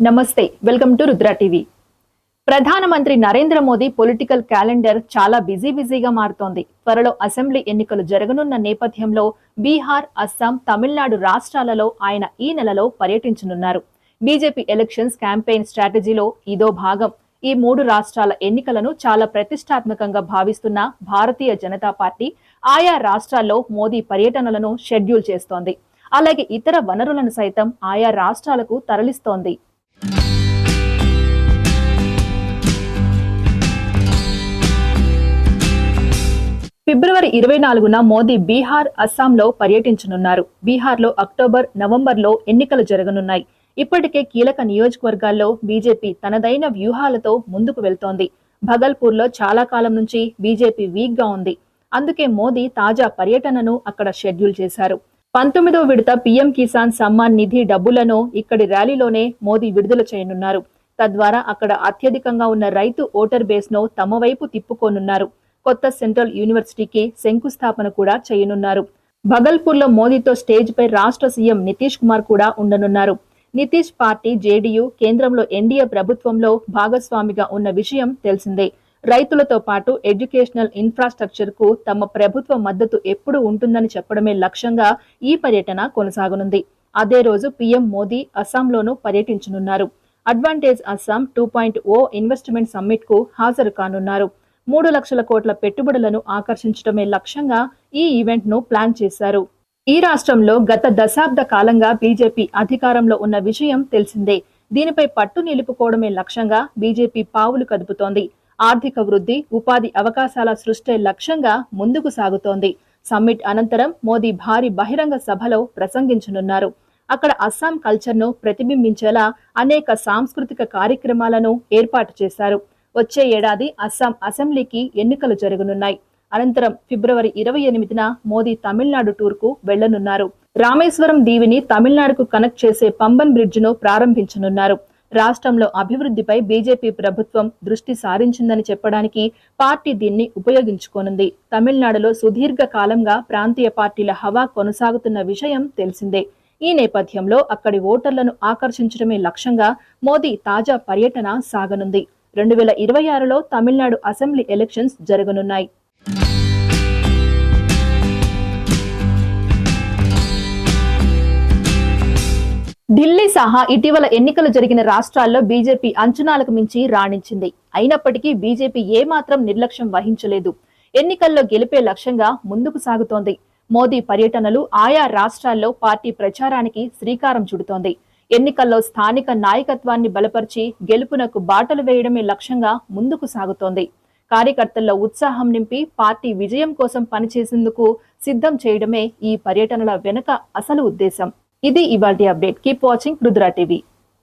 నమస్తే welcome to Rudra TV. ప్రధానమంత్రి Narendra Modi political calendar చాలా బిజీ బిజీగా మారుతోంది. త్వరలో అసెంబ్లీ ఎన్నికలు జరగనున్న నేపథ్యంలో బీహార్ అస్సాం తమిళనాడు రాష్ట్రాలలో ఆయన ఈ నెలలో పర్యటించనున్నారు. బీజేపీ ఎలక్షన్స్ క్యాంపెయిన్ స్ట్రాటజీలో ఇదో భాగం. ఈ మూడు రాష్ట్రాల ఎన్నికలను చాలా ప్రతిష్టాత్మకంగా భావిస్తున్న భారతీయ జనతా పార్టీ ఆయా రాష్ట్రాల్లో మోదీ పర్యటనలను షెడ్యూల్ చేస్తోంది. అలాగే ఇతర వనరులను సైతం ఆయా రాష్ట్రాలకు తరలిస్తోంది. ఫిబ్రవరి ఇరవై నాలుగున మోదీ బీహార్ అస్సాంలో పర్యటించనున్నారు. బీహార్లో అక్టోబర్ నవంబర్లో ఎన్నికలు జరగనున్నాయి. ఇప్పటికే కీలక నియోజకవర్గాల్లో బీజేపీ తనదైన వ్యూహాలతో ముందుకు వెళ్తోంది. భగల్పూర్లో చాలా కాలం నుంచి బీజేపీ వీక్గా ఉంది. అందుకే మోదీ తాజా పర్యటనను అక్కడ షెడ్యూల్ చేశారు. పంతొమ్మిదో విడత పీఎం కిసాన్ సమ్మాన్ నిధి డబ్బులను ఇక్కడి ర్యాలీలోనే మోదీ విడుదల చేయనున్నారు. తద్వారా అక్కడ అత్యధికంగా ఉన్న రైతు ఓటర్ బేస్ను తమ వైపు తిప్పుకోనున్నారు. కొత్త సెంట్రల్ యూనివర్సిటీకి శంకుస్థాపన కూడా చేయనున్నారు. భగల్పూర్లో మోదీతో స్టేజ్పై రాష్ట్ర సీఎం నితీష్ కుమార్ కూడా ఉండనున్నారు. నితీష్ పార్టీ జేడీయూ కేంద్రంలో ఎన్డీఏ ప్రభుత్వంలో భాగస్వామిగా ఉన్న విషయం తెలిసిందే. రైతులతో పాటు ఎడ్యుకేషనల్ ఇన్ఫ్రాస్ట్రక్చర్కు తమ ప్రభుత్వ మద్దతు ఎప్పుడు ఉంటుందని చెప్పడమే లక్ష్యంగా ఈ పర్యటన కొనసాగనుంది. అదే రోజు పీఎం మోదీ అస్సాంలోనూ పర్యటించనున్నారు. Advantage Assam two point O investment సమ్మిట్కు హాజరు కానున్నారు. మూడు లక్షల కోట్ల పెట్టుబడులను ఆకర్షించడమే లక్ష్యంగా ఈ ఈవెంట్ను ప్లాన్ చేశారు. ఈ రాష్ట్రంలో గత దశాబ్ద కాలంగా బీజేపీ అధికారంలో ఉన్న విషయం తెలిసిందే. దీనిపై పట్టు నిలుపుకోవడమే లక్ష్యంగా బీజేపీ పావులు కదుపుతోంది. ఆర్థిక వృద్ధి ఉపాధి అవకాశాల సృష్టి లక్ష్యంగా ముందుకు సాగుతోంది. సమ్మిట్ అనంతరం మోదీ భారీ బహిరంగ సభలో ప్రసంగించనున్నారు. అక్కడ అస్సాం కల్చర్ను ప్రతిబింబించేలా అనేక సాంస్కృతిక కార్యక్రమాలను ఏర్పాటు చేశారు. వచ్చే ఏడాది అస్సాం అసెంబ్లీకి ఎన్నికలు జరగనున్నాయి. అనంతరం ఫిబ్రవరి ఇరవై ఎనిమిదిన మోదీ తమిళనాడు టూర్కు వెళ్ళనున్నారు రామేశ్వరం దీవిని తమిళనాడుకు కనెక్ట్ చేసే పంబన్ బ్రిడ్జ్ను ప్రారంభించనున్నారు. రాష్ట్రంలో అభివృద్ధిపై బీజేపీ ప్రభుత్వం దృష్టి సారించిందని చెప్పడానికి పార్టీ దీన్ని ఉపయోగించుకోనుంది. తమిళనాడులో సుదీర్ఘ కాలంగా ప్రాంతీయ పార్టీల హవా కొనసాగుతున్న విషయం తెలిసిందే. ఈ నేపథ్యంలో అక్కడి ఓటర్లను ఆకర్షించడమే లక్ష్యంగా మోదీ తాజా పర్యటన సాగనుంది. రెండు వేల ఇరవై ఆరులో తమిళనాడు అసెంబ్లీ ఎలక్షన్స్ జరగనున్నాయి. ఢిల్లీ సహా ఇటీవల ఎన్నికలు జరిగిన రాష్ట్రాల్లో బీజేపీ అంచనాలకు మించి రాణించింది. అయినప్పటికీ బీజేపీ ఏమాత్రం నిర్లక్ష్యం వహించలేదు. ఎన్నికల్లో గెలిపే లక్ష్యంగా ముందుకు సాగుతోంది. మోదీ పర్యటనలు ఆయా రాష్ట్రాల్లో పార్టీ ప్రచారానికి శ్రీకారం చుడుతోంది. ఎన్నికల్లో స్థానిక నాయకత్వాన్ని బలపరిచి గెలుపునకు బాటలు వేయడమే లక్ష్యంగా ముందుకు సాగుతోంది. కార్యకర్తల్లో ఉత్సాహం నింపి పార్టీ విజయం కోసం పనిచేసేందుకు సిద్ధం చేయడమే ఈ పర్యటనల వెనుక అసలు ఉద్దేశం. ఇది ఇవాల్టి update. Keep watching Rudra TV.